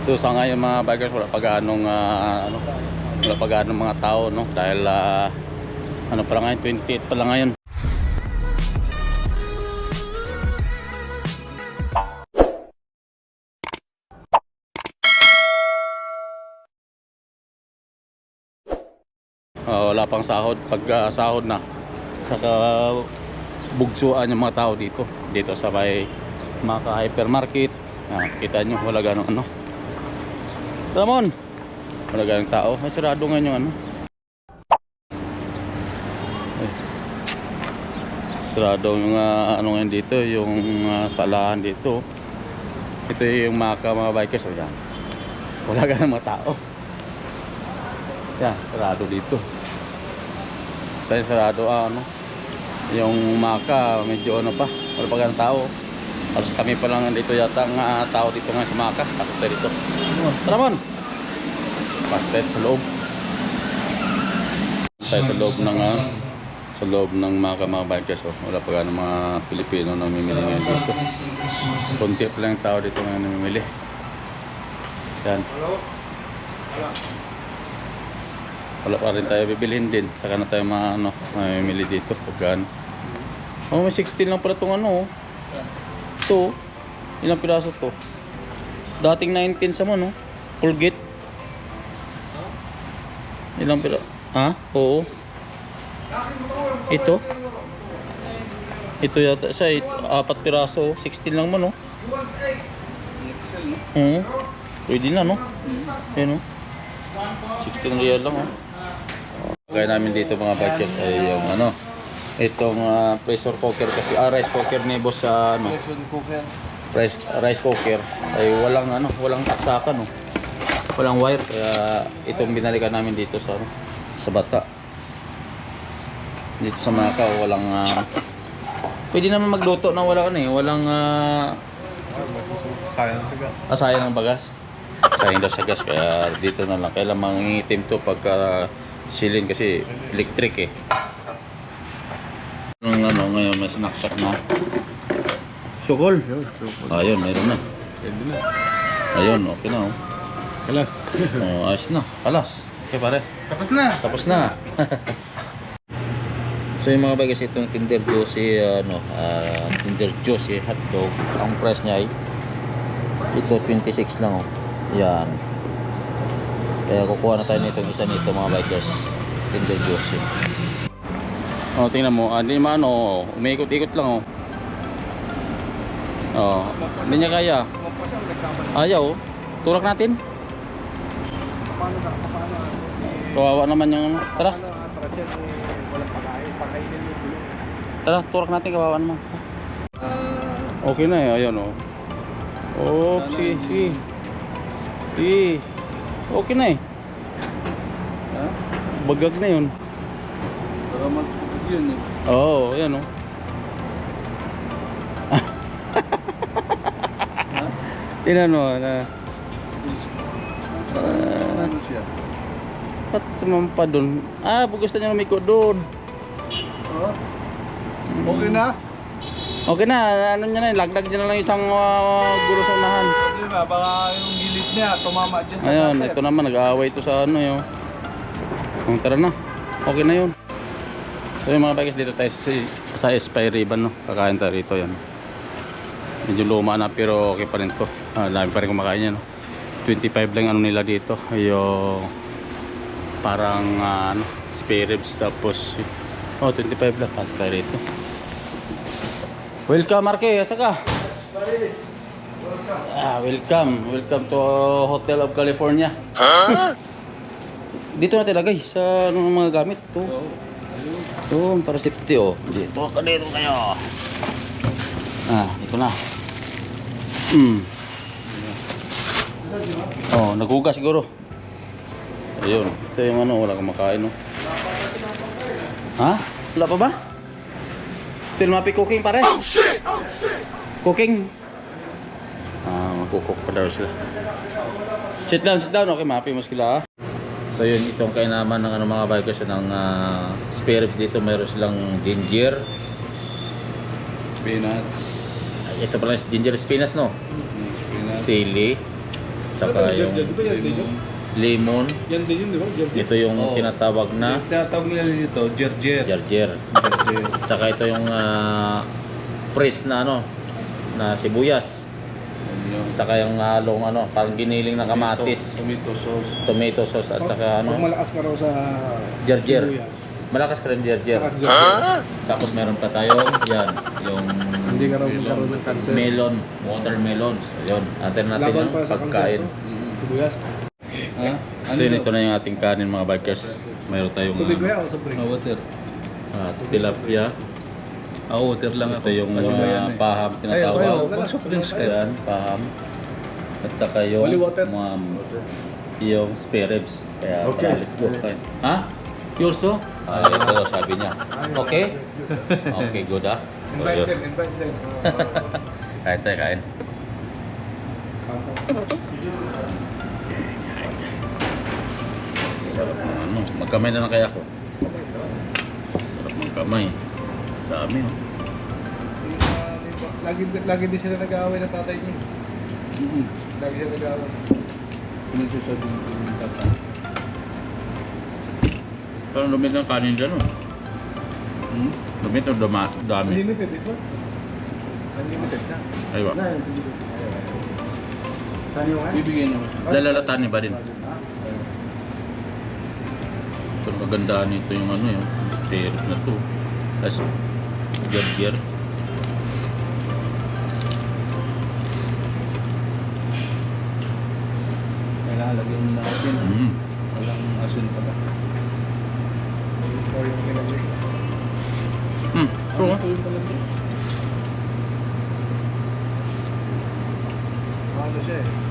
So sa ngayon mga bikers wala pa gaanong ah, ano, wala pa gaanong mga tao no? Dahil ah, ano pa lang ngayon 28 pa lang ngayon. Ah, wala pang sahod. Pag ah, sahod na saka bugsuan yung mga tao dito. Dito sa may mga hypermarket ah, kita nyo wala ganong ano Ramon. Wala ganong tao. Ay sarado nga yung ano. Ay. sarado yung ah, ano ngayon dito yung ah, salahan dito. Ito yung mga mga bikers. O yan. Wala ganong mga tao. Yan sarado dito. Tayo sarado ah, ano. Yung maka medyo ano pa. Wala pa ganang tao tapos kami pa lang dito yata ang ah, tao dito nga sa maka. Tapos dito. Tara mon! Pasok tayo sa loob. Tayo sa loob ng ah, sa loob ng maka mga bikers oh. wala pa ganang mga Pilipino na mamimili ngayon dito. Konti pa lang tao dito ngayon namimili. Yan. Wala pa rin tayo bibilhin din. Saka na tayo mga ano mamimili dito. Pagkaan. Oh may 16 lang pala itong ano oh. Ito ilang piraso to dating 19 sa mo no Colgate ilang piraso ha oo ito ito yata siya apat piraso 16 lang mo no Oo. Pwede na no? Ayun no? 16 real lang oh. Kaya namin dito mga bikers ay yung ano itong ah, pressure cooker kasi ah, rice cooker ni boss sa ano Pressure cooker. rice rice cooker ay walang ano walang taksakan no walang wire kaya itong binalikan namin dito sa ano, sa bata dito sa Macau walang ah, pwede naman magluto na wala ano eh walang masusunod. Sayang sa gas. Ah, sayang ang bagas. Sayang daw sa gas, kaya dito na lang. Kailan mangingitim to pagka silin kasi electric eh. Anong ano, ngayon may sinaksak na. Sukol. Ayun, meron na. Pwede na. Ayun, okay na oh. Kalas. oh ayos na. Kalas. Okay pare. Tapos na. Tapos na. so yung mga bagas itong Kinder Josie ano, ah, Kinder Josie hotdog, ang price niya ay ito 26 lang oh. Yan. Kaya kukuha na tayo nitong isa nito mga bikers. Kinder Josie. Oh, tingnan mo, ah, hindi maano, umiikot-ikot lang oh. Oh, hindi niya kaya. Ayaw. oh. Tulak natin. Paano na? Paano? Kawawa naman yung ano. Tara. Tara, turak natin kawawa naman. Okay na eh, ayan oh. Oh, sige, sige. Sige. Okay na eh. Bagag na yun. Para mag yun eh. Oo, oh, ayan oh. Ha? Tingnan mo na. Ano siya? Ba't sumampa dun? Ah, gusto niya lumiko dun. Oh. Okay na? Okay na, ano niya na, lagdag niya na lang isang uh, gulo sa unahan. Hindi ba? Baka yung gilid niya tumama dyan sa Ayun, ito naman, nag-aaway ito sa ano yun. Kung tara na, okay na yun. So yung mga bikers dito tayo sa, sa Espy Ribbon, no? Kakain tayo rito yan. Medyo luma na pero okay pa rin to. Ah, dami pa rin kumakain yan. No? 25 lang ano nila dito. Yung parang ah, ano, spare ribs tapos oh 25 lang Kakain tayo rito. Welcome Marque, asa ka? Ah, welcome. Welcome to Hotel of California. Dito natin lagay sa ano, mga gamit. Ito. Ito, para safety oh. Dito, kadero kayo. Ah, ito na. Hmm. Oh, naghugas siguro. Ayun. Ito yung ano, wala kang makain, no? Ha? Wala pa ba? Still mapi cooking pare? Cooking? Ah, magkukok pa daw sila. Sit down, sit down. Okay, mapi mo sila ah. So yun, itong kainaman ng ano, mga bikers ng uh, spare ribs dito. Meron silang ginger. Spinach. Ito pala ginger spinach no? Spinach. Sili. Tsaka yung lemon. Yan din yun, di ba? Ito yung Oo. tinatawag na Tinatawag nila dito, jarjer. Jerjer. Tsaka ito yung ah, fresh na ano, na sibuyas. Tsaka yung halong ano, parang giniling na kamatis. Tomato sauce. Tomato sauce at saka Pag ano, malakas ka raw sa sibuyas. Malakas ka rin. Saka jerjer. Tapos meron pa tayong yan, yung Hindi ka raw magkaroon ng cancer. melon, watermelon. So, yun, natin natin Laban yung pa sa pagkain. to. Sibuyas. Ha? So yun, ito na yung ating kanin mga bikers. Mayroon tayong Tubig ah, ba yan o sobre? Ah, water. ah, tilapia. Ah, water lang Ito yung Kasi ah, mayan eh. paham ako tinatawag. yun. Pag soft drinks kayo. Ayan, paham. At saka yung Holy water. mga yung spare ribs. Kaya Okay. tara, let's go. Kain. Ha? Purso? Ah, ito sabi niya. Okay? Okay, good ah. So, Invite yun. them, invite them. Kain tayo, kain. Sarap ng ano. Magkamay na lang kaya ako. Sarap ng kamay. Dami oh. Lagi, lagi din sila nag-aaway ng tatay niya. Mm-hmm. Lagi sila nag-aaway. Pinagsasabi ko yung tata. Parang lumit ng kanin dyan oh. Hmm? Lumit o dama, dami. Unlimited this one? Unlimited siya. Aywa. Tani mo nga? Bibigyan niyo. Dalalatan ni ba din? Ito ang kagandahan nito yung ano yung stairs na to. Tapos, gear-gear. Kailangan lagyan mo na asin. Mm. Walang asin yung nilagay. Hmm. Oh. Ano siya eh?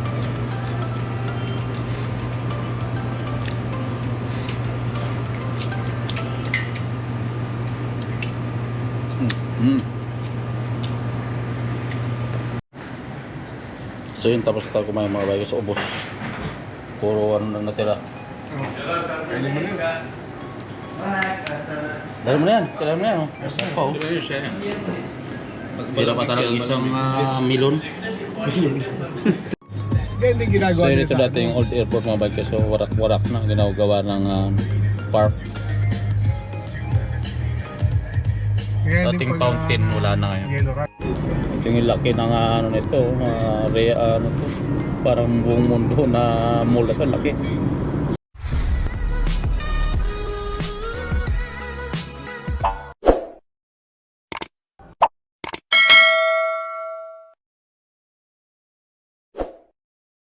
Mm. So yun, tapos tayo kumain mga bayo sa ubos. Puro ano na natira. Mo na. Dali mo na yan, kailangan mo na yan. Oh. Basta pa oh. Tira pa talaga isang ah, milon. So ginagawa yun nila ito sa dati yung old airport mga bike so warak-warak na ginagawa ng ah, park. Dating fountain wala na ngayon. Yellow yung laki ng ano nito, uh, rea, ano to, parang buong mundo na mall ito, laki.